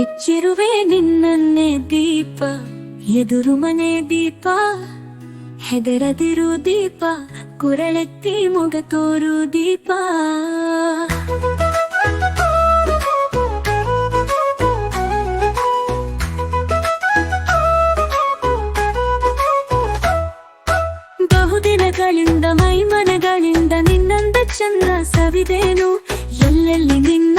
ಮೆಚ್ಚಿರುವೆ ನಿನ್ನನ್ನೇ ದೀಪ, ಎದುರು ಮನೆ ದೀಪ, ಹೆದರದಿರು ದೀಪ, ಕುರಳೆತ್ತಿ ಮುಗ ತೋರು ದೀಪ. ಬಹುದಿನಗಳಿಂದ ಮೈಮನಗಳಿಂದ ನಿನ್ನಂದ ಚಂದ ಸವಿದೇನು, ಎಲ್ಲೆಲ್ಲಿ ನಿನ್ನ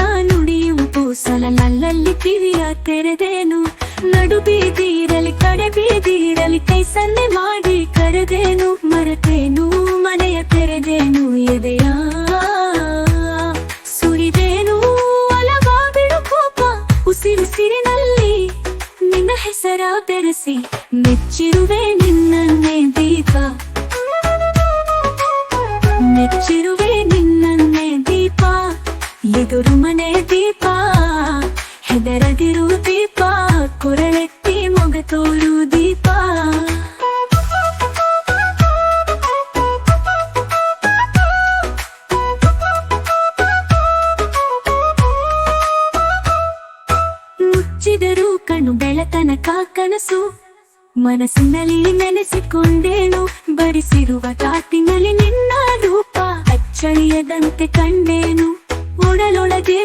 ತೆರೆದೇನು ನಡು ಬೀದಿ ಇರಲಿ ಕಡೆ ಬೀದಿರಲಿ ಕೈ ಸನ್ನೆ ಮಾಡಿ ಕರೆದೇನು? ಮರೆತೇನು? ಮನೆಯ ತೆರೆದೇನು? ಎದೆಯ? ಸುರಿದೇನು? ಅಲವಾ ಬಿಡು ಕೋಪ. ಉಸಿರುಸಿರಿನಲ್ಲಿ ನಿನ್ನ ಹೆಸರ ಬೆರೆಸಿ ಮೆಚ್ಚಿರುವೆ ನಿನ್ನನ್ನೇ ದೀಪ. ಮೆಚ್ಚಿರುವೆ ನಿನ್ನನ್ನೇ ದೀಪ. ಎದುರು ಮನೆ ದೀಪ. ಹೆದರದಿರು ದೀಪ, ಕೊರಳೆತ್ತಿ ಮೊಗ ತೋರು ದೀಪ. ಮುಚ್ಚಿದರೂ ಕಣ್ಣು ಬೆಳತನಕ ಕನಸು, ಮನಸ್ಸಿನಲ್ಲಿ ನೆನೆಸಿಕೊಂಡೇನು ಬರಿಸಿರುವ ತಾಟಿನಲ್ಲಿ ನಿನ್ನ ರೂಪ, ಅಚ್ಚಳಿಯದಂತೆ ಕಂಡೇನು, ಒಡಲೊಳಗೆ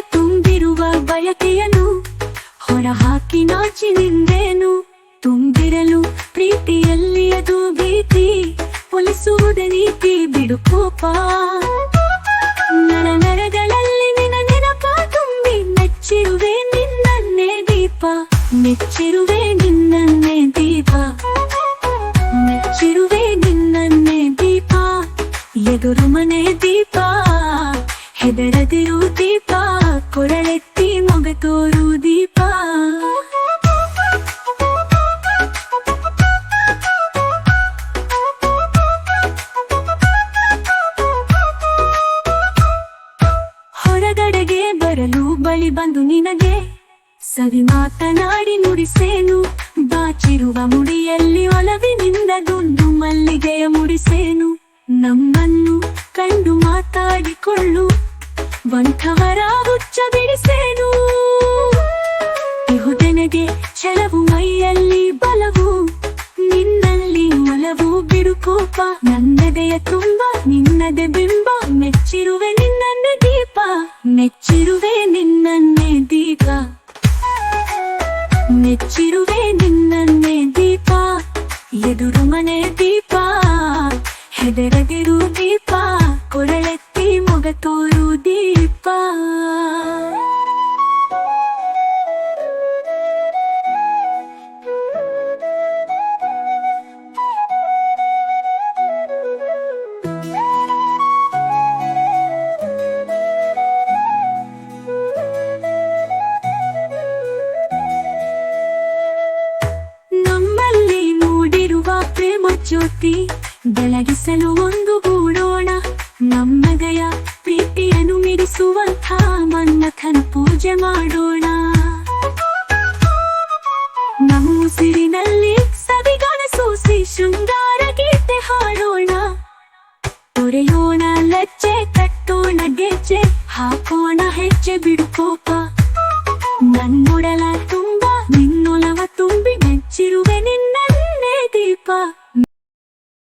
ಬಿಡು ಕೋಪ ನರ ನರಗಳಲ್ಲಿ ನಿನ್ನ ನೆನಪ ತುಂಬಿ ಮೆಚ್ಚಿರುವೆ ನಿನ್ನನ್ನೇ ದೀಪ ಮೆಚ್ಚಿರುವೆ ನಿನ್ನನ್ನೇ ದೀಪ ಮೆಚ್ಚಿರುವೆ ನಿನ್ನನ್ನೇ ದೀಪ ಎದುರು ಮನೆ ದೀಪ ಹೆದರದಿರು ದೀಪ ಕೊರಳೆತ್ತಿ ಮೊಗ ತೋರು ದೀಪ ಬಳಿ ಬಂದು ನಿನಗೆ ಸರಿ ಮಾತನಾಡಿ ನುಡಿಸೇನು? ಬಾಚಿರುವ ಮುಡಿಯಲ್ಲಿ ಒಲವಿನಿಂದ ದುಂಡು ಮಲ್ಲಿಗೆಯ ಮುಡಿಸೇನು? ನಮ್ಮನ್ನು ಕಂಡು ಮಾತಾಡಿಕೊಳ್ಳು. ಬಂಧವರ ಹುಚ್ಚ ಬಿಡಿಸೇನು? ಇಹುದೆನಗೆ ಛಲವು ಮೈಯಲ್ಲಿ ಬಲವು, ನಿನ್ನಲ್ಲಿ ಒಲವು ಬಿಡು ಕೋಪ ನನ್ನದೆಯ ತುಂಬ, ನಿನ್ನದೆ ಬಿಂಬ, ಮೆಚ್ಚಿರುವೆ ನಿನ್ನನ್ನು ದೀಪ, ಮೆಚ್ಚಿರುವೆ ಹೆದರದಿರು ದೀಪ ಕೊರಳೆತ್ತಿ ಮೊಗ ತೋರು ದೀಪ. ನಮ್ಮಲ್ಲಿ ಮೂಡಿರುವ ಪ್ರೇಮ ಜ್ಯೋತಿ ಒಂದು ಗೂಡೋಣ ನಮ್ಮದಯ ಪ್ರೀತಿಯನ್ನು ಮಿಡಿಸುವಂಥ ಮನ್ನಥನ ಪೂಜೆ ಮಾಡೋಣ. ನಮ್ಮ ಉಸಿರಿನಲ್ಲಿ ಸವಿಗಾನ ಸೂಸಿ ಶೃಂಗಾರ ಗೀತೆ ಹಾಡೋಣ. ತೊರೆಯೋಣ ಲಜ್ಜೆ ಕಟ್ಟೋಣ ಗೆಜ್ಜೆ ಹಾಕೋಣ, ಹೆಜ್ಜೆ ಬಿಡು ಕೋಪ. ನನ್ನುಡಲ